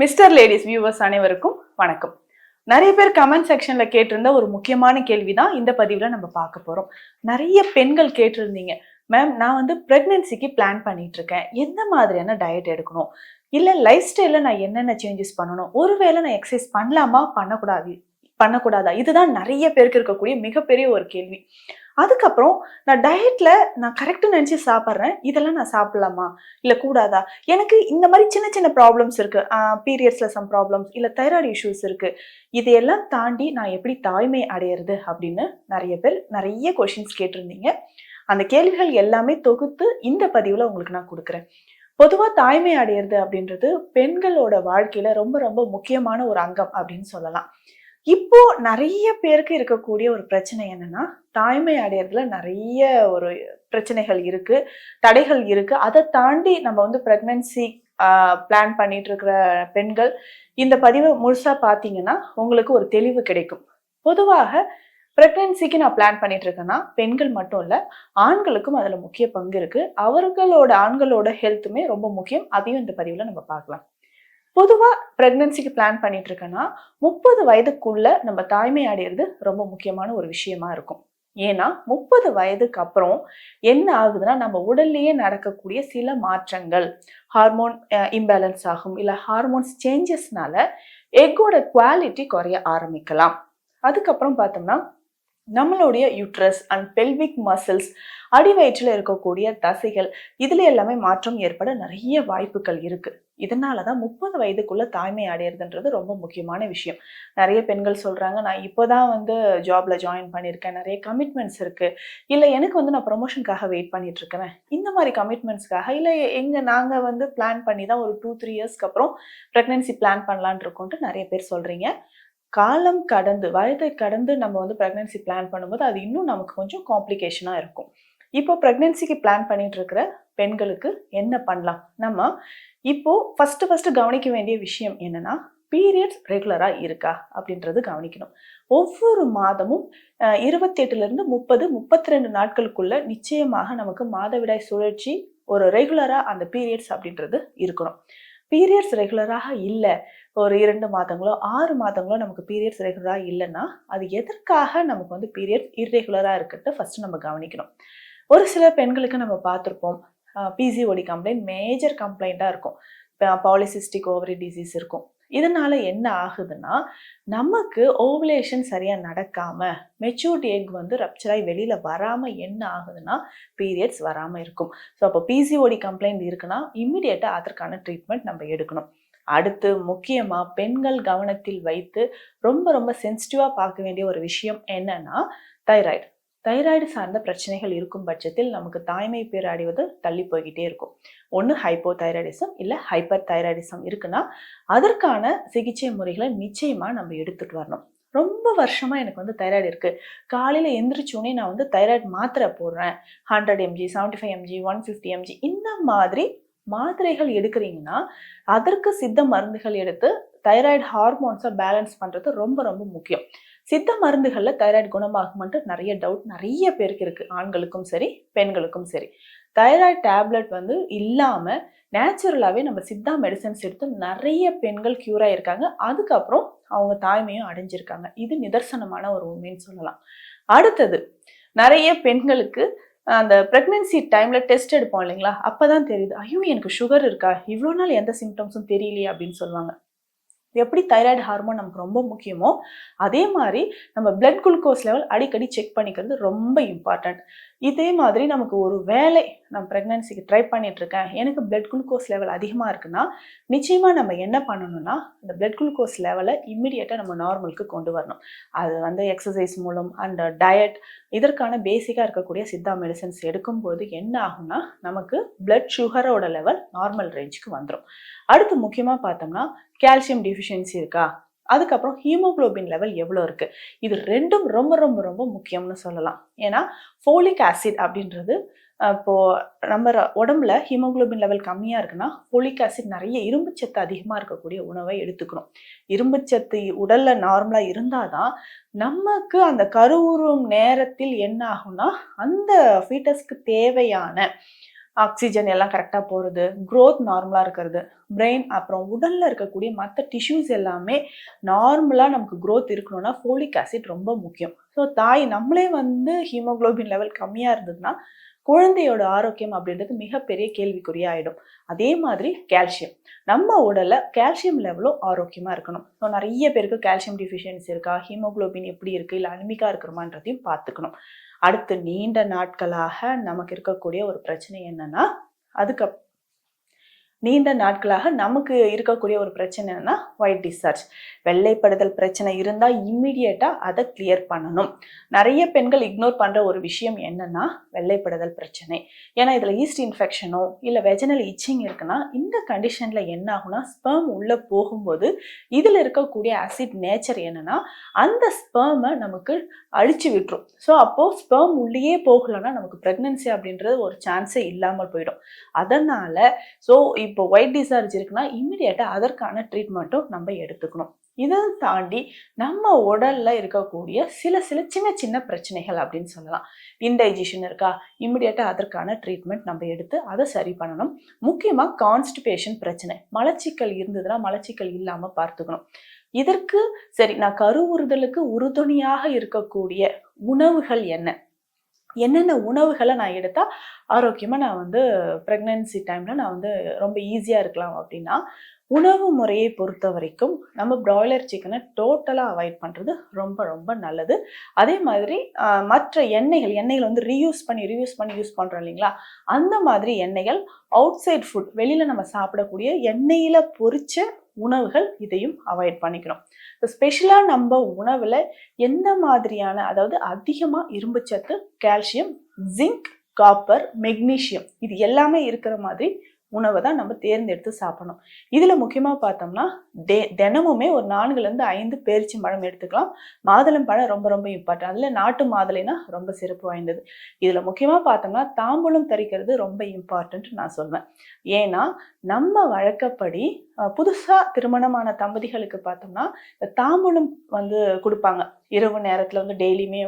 Mister ladies viewers அனைவருக்கும் வணக்கம். நிறைய பேர் கமெண்ட் செக்ஷன்ல கேட்டிருந்த ஒரு முக்கியமான கேள்வி தான் இந்த பதிவில் நம்ம பார்க்க போறோம். நிறைய பெண்கள் கேட்டிருந்தீங்க. மேம் நான் வந்து பிரெக்னன்சிக்கு பிளான் பண்ணிட்டு இருக்கேன் எந்த மாதிரியான டயட் எடுக்கணும்? இல்லை லைஃப் ஸ்டைலில் நான் என்னென்ன சேஞ்சஸ் பண்ணணும்? ஒருவேளை நான் எக்ஸசைஸ் பண்ணலாமா? பண்ணக்கூடாது பண்ணக்கூடாதா? இதுதான் நிறைய பேருக்கு இருக்கக்கூடிய மிகப்பெரிய ஒரு கேள்வி. அதுக்கப்புறம் நான் டயட்டில் நான் கரெக்டாக நினச்சி சாப்பிட்றேன். இதெல்லாம் நான் சாப்பிட்லாமா? இல்லை கூடாதா? எனக்கு இந்த மாதிரி சின்ன சின்ன ப்ராப்ளம்ஸ் இருக்குது பீரியட்ஸ்ல சம் ப்ராப்ளம்ஸ் இல்லை தைராய்டு இஷ்யூஸ் இருக்கு. இதையெல்லாம் தாண்டி நான் எப்படி தாய்மை அடையிறது அப்படின்னு நிறைய பேர் நிறைய கொஷின்ஸ் கேட்டிருந்தீங்க. அந்த கேள்விகள் எல்லாமே தொகுத்து இந்த பதிவில் உங்களுக்கு நான் கொடுக்குறேன். பொதுவாக தாய்மை அடையிறது அப்படின்றது பெண்களோட வாழ்க்கையில் ரொம்ப ரொம்ப முக்கியமான ஒரு அங்கம் அப்படின்னு சொல்லலாம். இப்போ நிறைய பேருக்கு இருக்கக்கூடிய ஒரு பிரச்சனை என்னன்னா தாய்மை அடையிறதுல நிறைய ஒரு பிரச்சனைகள் இருக்கு தடைகள் இருக்கு. அதை தாண்டி நம்ம வந்து பிரெக்னன்சி பிளான் பண்ணிட்டு இருக்கிற பெண்கள் இந்த பதிவை முழுசா பார்த்தீங்கன்னா உங்களுக்கு ஒரு தெளிவு கிடைக்கும். பொதுவாக பிரெக்னன்சிக்கு நான் பிளான் பண்ணிட்டு இருக்கேன்னா பெண்கள் மட்டும் இல்லை ஆண்களுக்கும் அதில் முக்கிய பங்கு இருக்கு. அவர்களோட ஆண்களோட ஹெல்த்துமே ரொம்ப முக்கியம். அதையும் இந்த பதிவில் நம்ம பார்க்கலாம். பொதுவாக ப்ரெக்னன்சிக்கு பிளான் பண்ணிட்டு இருக்கேன்னா முப்பது வயதுக்குள்ள நம்ம தாய்மை அடையிறது ரொம்ப முக்கியமான ஒரு விஷயமா இருக்கும். ஏன்னா முப்பது வயதுக்கு அப்புறம் என்ன ஆகுதுன்னா நம்ம உடல்லையே நடக்கக்கூடிய சில மாற்றங்கள் ஹார்மோன் இம்பேலன்ஸ் ஆகும் இல்லை ஹார்மோன்ஸ் சேஞ்சஸ்னால எக்கோட குவாலிட்டி குறைய ஆரம்பிக்கலாம். அதுக்கப்புறம் பார்த்தோம்னா நம்மளுடைய யூட்ரஸ் அண்ட் பெல்விக் மசில்ஸ் அடிவயிற்றில் இருக்கக்கூடிய தசைகள் இதில் எல்லாமே மாற்றம் ஏற்பட நிறைய வாய்ப்புகள் இருக்குது இதனால தான் முப்பது வயதுக்குள்ள தாய்மை அடையிறதுன்றது ரொம்ப முக்கியமான விஷயம். நிறைய பெண்கள் சொல்கிறாங்க நான் இப்போ தான் வந்து ஜாப்ல ஜாயின் பண்ணியிருக்கேன். நிறைய கமிட்மெண்ட்ஸ் இருக்கு. இல்லை எனக்கு வந்து நான் ப்ரொமோஷனுக்காக வெயிட் பண்ணிட்டு இருக்கிறேன் இந்த மாதிரி கமிட்மெண்ட்ஸ்க்காக இல்லை எங்கள் நாங்கள் வந்து பிளான் பண்ணி தான் ஒரு டூ த்ரீ இயர்ஸ்க்கு அப்புறம் ப்ரெக்னன்சி பிளான் பண்ணலான் இருக்கோன்ட்டு நிறைய பேர் சொல்கிறீங்க காலம் கடந்து வயதை கடந்து நம்ம வந்து ப்ரெக்னன்சி பிளான் பண்ணும்போது அது இன்னும் நமக்கு கொஞ்சம் காம்ப்ளிகேஷனாக இருக்கும். இப்போ ப்ரெக்னென்சிக்கு பிளான் பண்ணிட்டு இருக்கிற பெண்களுக்கு என்ன பண்ணலாம்? நம்ம இப்போ ஃபர்ஸ்ட் ஃபர்ஸ்ட் கவனிக்க வேண்டிய விஷயம் என்னன்னா பீரியட்ஸ் ரெகுலராக இருக்கா அப்படின்றது கவனிக்கணும். ஒவ்வொரு மாதமும் இருபத்தி எட்டுலேருந்து முப்பது முப்பத்தி ரெண்டு நாட்களுக்குள்ள நிச்சயமாக நமக்கு மாதவிடாய் சுழற்சி ஒரு ரெகுலராக அந்த பீரியட்ஸ் அப்படின்றது இருக்கணும். பீரியட்ஸ் ரெகுலராக இல்லை. ஒரு இரண்டு மாதங்களோ ஆறு மாதங்களோ நமக்கு பீரியட்ஸ் ரெகுலராக இல்லைன்னா அது எதற்காக நமக்கு வந்து பீரியட்ஸ் இர்ரெகுலராக இருக்கிறத ஃபஸ்ட்டு நம்ம கவனிக்கணும். ஒரு சில பெண்களுக்கு நம்ம பார்த்துருப்போம் பிசிஓடி கம்ப்ளைண்ட் மேஜர் கம்ப்ளைண்ட்டாக இருக்கும். பாலிசிஸ்டிக் ஓவரி டிசீஸ் இருக்கும். இதனால என்ன ஆகுதுன்னா நமக்கு ஓவலேஷன் சரியாக நடக்காம மெச்சூர்ட் எக் வந்து ரப்சராகி வெளியில் வராமல் என்ன ஆகுதுன்னா பீரியட்ஸ் வராமல் இருக்கும். ஸோ அப்போ பிசிஓடி கம்ப்ளைண்ட் இருக்குன்னா இம்மிடியேட்டாக அதற்கான ட்ரீட்மெண்ட் நம்ம எடுக்கணும். அடுத்து முக்கியமாக பெண்கள் கவனத்தில் வைத்து ரொம்ப ரொம்ப சென்சிட்டிவாக பார்க்க வேண்டிய ஒரு விஷயம் என்னன்னா தைராய்டு தைராய்டு சார்ந்த பிரச்சனைகள் இருக்கும் பட்சத்தில் நமக்கு தாய்மை பேர் அடைவது தள்ளி போய்கிட்டே இருக்கும். ஒன்று ஹைப்போ தைராய்டிசம் இல்லை ஹைப்பர் தைராய்டிசம் இருக்குன்னா அதற்கான சிகிச்சை முறைகளை நிச்சயமாக நம்ம எடுத்துகிட்டு வரணும். ரொம்ப வருஷமாக எனக்கு வந்து தைராய்டு இருக்குது காலையில் எந்திரிச்சோடனே நான் வந்து தைராய்டு மாத்திரை போடுறேன். Hundred mg seventy five mg one fifty mg இந்த மாதிரி மாத்திரைகள் எடுக்கிறீங்கன்னா அதற்கு சித்த மருந்துகள் எடுத்து தைராய்டு ஹார்மோன்ஸை பேலன்ஸ் பண்ணுறது ரொம்ப ரொம்ப முக்கியம். சித்த மருந்துகளில் தைராய்டு குணமாகும்ன்ட்டு நிறைய டவுட் நிறைய பேருக்கு இருக்குது ஆண்களுக்கும் சரி பெண்களுக்கும் சரி. தைராய்டு டேப்லெட் வந்து இல்லாமல் நேச்சுரலாகவே நம்ம சித்தா மெடிசன்ஸ் எடுத்து நிறைய பெண்கள் க்யூர் ஆகியிருக்காங்க அதுக்கப்புறம் அவங்க தாய்மையும் அடைஞ்சிருக்காங்க. இது நிதர்சனமான ஒரு உண்மைன்னு சொல்லலாம். அடுத்தது நிறைய பெண்களுக்கு அந்த ப்ரெக்னென்சி டைமில் டெஸ்ட் எடுப்போம் இல்லைங்களா? அப்போ தான் தெரியுது ஐயோ எனக்கு சுகர் இருக்கா? இவ்வளோ நாள் எந்த சிம்டம்ஸும் தெரியலையே அப்படின்னு சொல்லுவாங்க. எப்படி தைராய்டு ஹார்மோன் நமக்கு ரொம்ப முக்கியமோ அதே மாதிரி நம்ம பிளட் குளுக்கோஸ் லெவல் அடிக்கடி செக் பண்ணிக்கிறது ரொம்ப இம்பார்ட்டண்ட் இதே மாதிரி நமக்கு ஒரு வேலை நான் ப்ரெக்னன்சிக்கு ட்ரை பண்ணிட்டு இருக்கேன் எனக்கு பிளட் குளுக்கோஸ் லெவல் அதிகமாக இருக்குன்னா நிச்சயமாக நம்ம என்ன பண்ணணும்னா அந்த பிளட் குளுக்கோஸ் லெவலை இம்மிடியேட்டாக நம்ம நார்மலுக்கு கொண்டு வரணும். அது வந்து எக்ஸசைஸ் மூலம் அண்ட் டயட் இதற்கான பேசிக்காக இருக்கக்கூடிய சித்தா மெடிசன்ஸ் எடுக்கும்போது என்ன ஆகும்னா நமக்கு பிளட் சுகரோட லெவல் நார்மல் ரேஞ்சுக்கு வந்துடும் அடுத்து முக்கியமாக பார்த்தோம்னா கால்சியம் டிஃபிஷியன்சி இருக்கா? அதுக்கப்புறம் ஹீமோக்ளோபின் லெவல் எவ்வளோ இருக்குது இது ரெண்டும் ரொம்ப ரொம்ப ரொம்ப முக்கியம்னு சொல்லலாம். ஏன்னா ஃபோலிக் ஆசிட் அப்படின்றது இப்போது நம்ம உடம்புல ஹீமோக்ளோபின் லெவல் கம்மியாக இருக்குன்னா ஃபோலிக் ஆசிட் நிறைய இரும்புச்சத்து அதிகமாக இருக்கக்கூடிய உணவை எடுத்துக்கணும். இரும்புச்சத்து உடலில் நார்மலாக இருந்தால் தான் நமக்கு அந்த கருவுறும் நேரத்தில் என்ன ஆகும்னா அந்த ஃபீட்டஸ்க்கு தேவையான ஆக்சிஜன் எல்லாம் கரெக்டாக போகிறது க்ரோத் நார்மலாக இருக்கிறது பிரெயின் அப்புறம் உடலில் இருக்கக்கூடிய மற்ற டிஷ்யூஸ் எல்லாமே நார்மலாக நமக்கு க்ரோத் இருக்கணும்னா ஃபோலிக் ஆசிட் ரொம்ப முக்கியம். ஸோ தாய் நம்மளே வந்து ஹீமோக்ளோபின் லெவல் கம்மியாக இருந்ததுன்னா குழந்தையோட ஆரோக்கியம் அப்படின்றது மிகப்பெரிய கேள்விக்குறியா ஆகிடும் அதே மாதிரி கால்சியம் நம்ம உடலில் கால்சியம் லெவலும் ஆரோக்கியமாக இருக்கணும். ஸோ நிறைய பேருக்கு கால்சியம் டிஃபிஷியன்சி இருக்கா? ஹீமோக்ளோபின் எப்படி இருக்குது இல்லை அனிமிக்கா இருக்கிறோமான்றதையும் பார்த்துக்கணும். அடுத்து நீண்ட நாட்களாக நமக்கு இருக்கக்கூடிய ஒரு பிரச்சனை என்னன்னா அதுக்கு நீண்ட நாட்களாக நமக்கு இருக்கக்கூடிய ஒரு பிரச்சனை என்னன்னா ஒயிட் டிஸ்சார்ஜ் வெள்ளைப்படுதல் பிரச்சனை இருந்தால் இம்மிடியேட்டாக அதை கிளியர் பண்ணணும். நிறைய பெண்கள் இக்னோர் பண்ணுற ஒரு விஷயம் என்னன்னா வெள்ளைப்படுதல் பிரச்சனை. ஏன்னா இதில் ஈஸ்ட் இன்ஃபெக்ஷனோ இல்லை வெஜனல் இச்சிங் இருக்குன்னா இந்த கண்டிஷனில் என்ன ஆகும்னா ஸ்பெர்ம் உள்ளே போகும்போது இதில் இருக்கக்கூடிய ஆசிட் நேச்சர் என்னன்னா அந்த ஸ்பெர்மை நமக்கு அழிச்சு விட்டுரும். ஸோ அப்போது ஸ்பெர்ம் உள்ளேயே போகலைன்னா நமக்கு ப்ரெக்னன்சி அப்படின்றது ஒரு சான்ஸே இல்லாமல் போயிடும். அதனால் ஸோ இப்போ ஒயிட் டிசார்ஜ் இருக்குன்னா இம்மிடியேட்டாக அதற்கான ட்ரீட்மெண்ட்டும் நம்ம எடுத்துக்கணும். இதை தாண்டி நம்ம உடல்ல இருக்கக்கூடிய சில சில சின்ன சின்ன பிரச்சனைகள் அப்படின்னு சொல்லலாம். இன்டைஜஷன் இருக்கா? இம்மிடியட்டா அதற்கான ட்ரீட்மெண்ட் நம்ம எடுத்து அதை சரி பண்ணணும். முக்கியமாக கான்ஸ்டிபேஷன் பிரச்சனை. மலச்சிக்கல் இருந்ததுன்னா மலச்சிக்கல் இல்லாமல் பார்த்துக்கணும். இதற்கு சரி நான் கருவுறுதலுக்கு உறுதுணையாக இருக்கக்கூடிய உணவுகள் என்ன? என்னென்ன உணவுகளை நான் எடுத்தால் ஆரோக்கியமாக நான் வந்து ப்ரெக்னென்சி டைமில் நான் வந்து ரொம்ப ஈஸியாக இருக்கலாம் அப்படின்னா உணவு முறையை பொறுத்த வரைக்கும் நம்ம பிராய்லர் சிக்கனை டோட்டலாக அவாய்ட் பண்ணுறது ரொம்ப ரொம்ப நல்லது. அதே மாதிரி மற்ற எண்ணெய்கள் எண்ணெய்கள் வந்து ரீயூஸ் பண்ணி ரீயூஸ் பண்ணி யூஸ் பண்ணுறோம் இல்லைங்களா? அந்த மாதிரி எண்ணெய்கள் அவுட் சைட் ஃபுட் வெளியில் நம்ம சாப்பிடக்கூடிய எண்ணெயில் பொறிச்ச உணவுகள் இதையும் அவாய்ட் பண்ணிக்கணும் இப்போ ஸ்பெஷலாக நம்ம உணவில் எந்த மாதிரியான அதாவது அதிகமாக இரும்புச்சத்து கால்சியம் ஜிங்க் காப்பர் மெக்னீஷியம் இது எல்லாமே இருக்கிற மாதிரி உணவை தான் நம்ம தேர்ந்தெடுத்து சாப்பிடணும். இதில் முக்கியமாக பார்த்தோம்னா டே தினமுமே ஒரு நான்குலேருந்து ஐந்து பேரிச்சி பழம் எடுத்துக்கலாம். மாதுளம் பழம் ரொம்ப ரொம்ப இம்பார்ட்டன்ட் அதில் நாட்டு மாதுளைனா ரொம்ப சிறப்பு வாய்ந்தது. இதில் முக்கியமாக பார்த்தோம்னா தாம்பூலம் தரிக்கிறது ரொம்ப இம்பார்ட்டன்ட் நான் சொல்வேன். ஏன்னா நம்ம வழக்கப்படி புதுசாக திருமணமான தம்பதிகளுக்கு பார்த்தோம்னா இந்த தாம்பூலம் வந்து கொடுப்பாங்க. இரவு நேரத்தில் வந்து டெய்லியுமே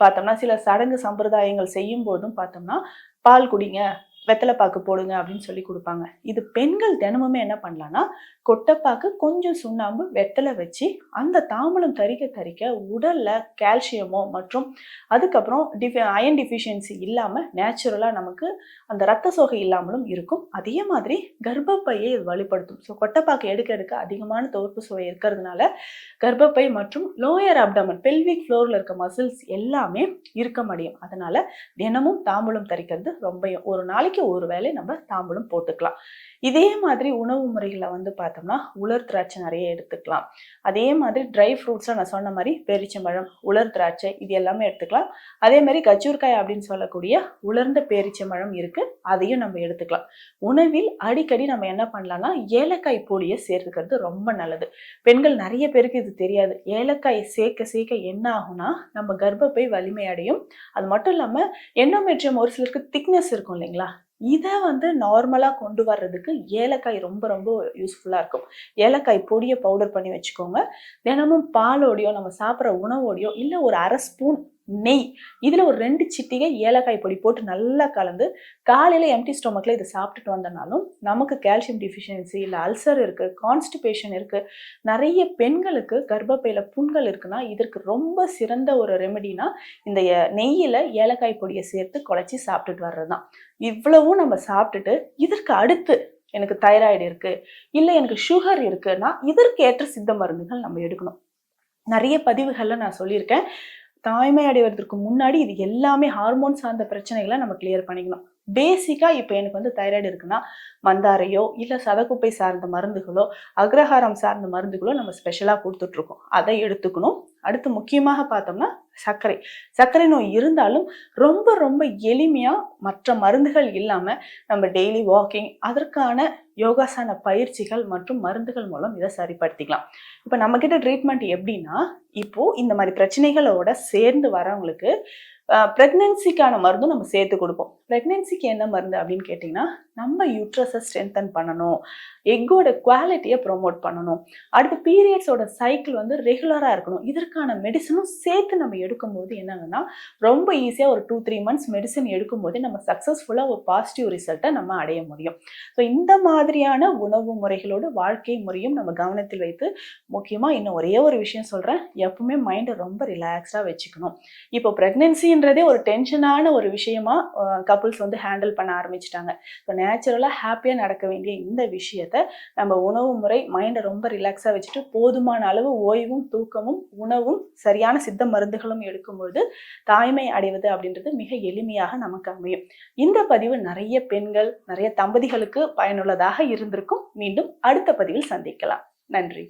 பார்த்தோம்னா சில சடங்கு சம்பிரதாயங்கள் செய்யும் போதும் பார்த்தோம்னா பால் குடிங்க வெத்தலை பாக்கு போடுங்க அப்படின்னு சொல்லி கொடுப்பாங்க. இது பெண்கள் தினமுமே என்ன பண்ணலாம்னா கொட்டைப்பாக்கு கொஞ்சம் சுண்ணாம்பு வெத்தலை வச்சு அந்த தாம்பூலம் தறிக்க தறிக்க உடலில் கால்சியமோ மற்றும் அதுக்கப்புறம் டிஃபி அயன் டிஃபிஷியன்சி இல்லாமல் நேச்சுரலாக நமக்கு அந்த ரத்த சோகை இல்லாமலும் இருக்கும். அதே மாதிரி கர்ப்பப்பையை இது வலுப்படுத்தும். ஸோ கொட்டைப்பாக்கு எடுக்க எடுக்க அதிகமான தோற்பு சுவை இருக்கிறதுனால கர்ப்பப்பை மற்றும் லோயர் அப்டமன் பெல்விக் ஃப்ளோரில் இருக்க மசில்ஸ் எல்லாமே இருக்க முடியும். அதனால் தினமும் தாம்பூலம் தரிக்கிறது ரொம்ப ஒரு நாளைக்கு ஒரு வேளை நம்ம தாம்பூலம் போட்டுக்கலாம். இதே மாதிரி உணவு முறைகளை வந்து பார்த்தோம்னா உலர் திராட்சை நிறைய எடுத்துக்கலாம். அதே மாதிரி ட்ரை ஃப்ரூட்ஸில் நான் சொன்ன மாதிரி பேரிச்சம்பழம் உலர் திராட்சை இது எல்லாமே எடுத்துக்கலாம். அதே மாதிரி கச்சூர்காய் அப்படின்னு சொல்லக்கூடிய உலர்ந்த பேரிச்சம்பழம் இருக்குது அதையும் நம்ம எடுத்துக்கலாம். உணவில் அடிக்கடி நம்ம என்ன பண்ணலாம்னா ஏலக்காய் பொடியை சேர்த்துக்கிறது ரொம்ப நல்லது. பெண்கள் நிறைய பேருக்கு இது தெரியாது. ஏலக்காய் சேர்க்க சேர்க்க என்ன ஆகும்னா நம்ம கர்ப்பப்பை வலிமையடையும் அது மட்டும் இல்லாமல் எண்ணோமெட்ரியம் ஒரு சிலருக்கு திக்னஸ் இருக்கும் இல்லைங்களா? இதை வந்து நார்மலாக கொண்டு வர்றதுக்கு ஏலக்காய் ரொம்ப ரொம்ப யூஸ்ஃபுல்லாக இருக்கும். ஏலக்காய் பொடியை பவுடர் பண்ணி வச்சுக்கோங்க. தினமும் பாலோடையோ நம்ம சாப்பிட்ற உணவோடையோ இல்லை ஒரு அரை ஸ்பூன் நெய் இதில் ஒரு ரெண்டு சிட்டிகை ஏலக்காய் பொடி போட்டு நல்லா கலந்து காலையில் எம்டி ஸ்டொமக்கில் இதை சாப்பிட்டுட்டு வந்தனாலும் நமக்கு கால்சியம் டிஃபிஷியன்சி இல்லை அல்சர் இருக்குது கான்ஸ்டிபேஷன் இருக்குது நிறைய பெண்களுக்கு கர்ப்பப்பையில் புண்கள் இருக்குன்னா இதற்கு ரொம்ப சிறந்த ஒரு ரெமெடினா இந்த நெய்யில் ஏலக்காய் பொடியை சேர்த்து குழச்சி சாப்பிட்டுட்டு வர்றது தான் இவ்வளவும் நம்ம சாப்பிட்டுட்டு இதற்கு அடுத்து எனக்கு தைராய்டு இருக்கு இல்லை எனக்கு சுகர் இருக்குன்னா இதற்கு ஏற்ற சித்த மருந்துகள் நம்ம எடுக்கணும். நிறைய பதிவுகள்ல நான் சொல்லியிருக்கேன். தாய்மை அடைவதற்கு முன்னாடி இது எல்லாமே ஹார்மோன் சார்ந்த பிரச்சனைகளை நம்ம கிளியர் பண்ணிக்கணும். பேசிக்கா இப்போ எனக்கு வந்து தைராய்டு இருக்குன்னா மந்தாரையோ இல்லை சதக்குப்பை சார்ந்த மருந்துகளோ அக்ரஹாரம் சார்ந்த மருந்துகளோ நம்ம ஸ்பெஷலாக கொடுத்துட்ருக்கோம் அதை எடுத்துக்கணும். அடுத்து முக்கியமாக பார்த்தோம்னா சர்க்கரை. சர்க்கரை நோய் இருந்தாலும் ரொம்ப ரொம்ப எளிமையாக மற்ற மருந்துகள் இல்லாமல் நம்ம டெய்லி வாக்கிங் அதற்கான யோகாசன பயிற்சிகள் மற்றும் மருந்துகள் மூலம் இதை சரிப்படுத்திக்கலாம். இப்போ நம்மக்கிட்ட ட்ரீட்மெண்ட் எப்படின்னா இப்போது இந்த மாதிரி பிரச்சனைகளோட சேர்ந்து வரவங்களுக்கு ப்ரெக்னென்சிக்கான மருந்தும் நம்ம சேர்த்து கொடுப்போம். ப்ரெக்னென்சிக்கு என்ன மருந்து அப்படின்னு கேட்டிங்கன்னா நம்ம யூட்ரஸை ஸ்ட்ரென்தன் பண்ணணும். எக்கோட குவாலிட்டியை ப்ரொமோட் பண்ணணும். அடுத்து பீரியட்ஸோட சைக்கிள் வந்து ரெகுலராக இருக்கணும். இதற்கான மெடிசனும் சேர்த்து நம்ம எடுக்கும்போது என்னங்கன்னா ரொம்ப ஈஸியாக ஒரு டூ த்ரீ மந்த்ஸ் மெடிசன் எடுக்கும்போது நம்ம சக்ஸஸ்ஃபுல்லாக ஒரு பாசிட்டிவ் ரிசல்ட்டை நம்ம அடைய முடியும். ஸோ இந்த மாதிரியான உணவு முறைகளோடு வாழ்க்கை முறையும் நம்ம கவனத்தில் வைத்து முக்கியமாக இன்னும் ஒரே ஒரு விஷயம் சொல்கிறேன் எப்பவுமே மைண்டை ரொம்ப ரிலாக்ஸ்டாக வச்சுக்கணும். இப்போ அப்படின்றதே ஒரு டென்ஷனான ஒரு விஷயமா கப்புள்ஸ் வந்து ஹேண்டில் பண்ண ஆரம்பிச்சிட்டாங்க. ஸோ நேச்சுரலாக ஹாப்பியாக நடக்க வேண்டிய இந்த விஷயத்த நம்ம உணவு முறை மைண்டை ரொம்ப ரிலாக்ஸாக வச்சுட்டு போதுமான அளவு ஓய்வும் தூக்கமும் உணவும் சரியான சித்த மருந்துகளும் எடுக்கும்பொழுது தாய்மை அடைவது அப்படின்றது மிக எளிமையாக நமக்கு அமையும். இந்த பதிவு நிறைய பெண்கள் நிறைய தம்பதிகளுக்கு பயனுள்ளதாக இருந்திருக்கும். மீண்டும் அடுத்த பதிவில் சந்திக்கலாம். நன்றி.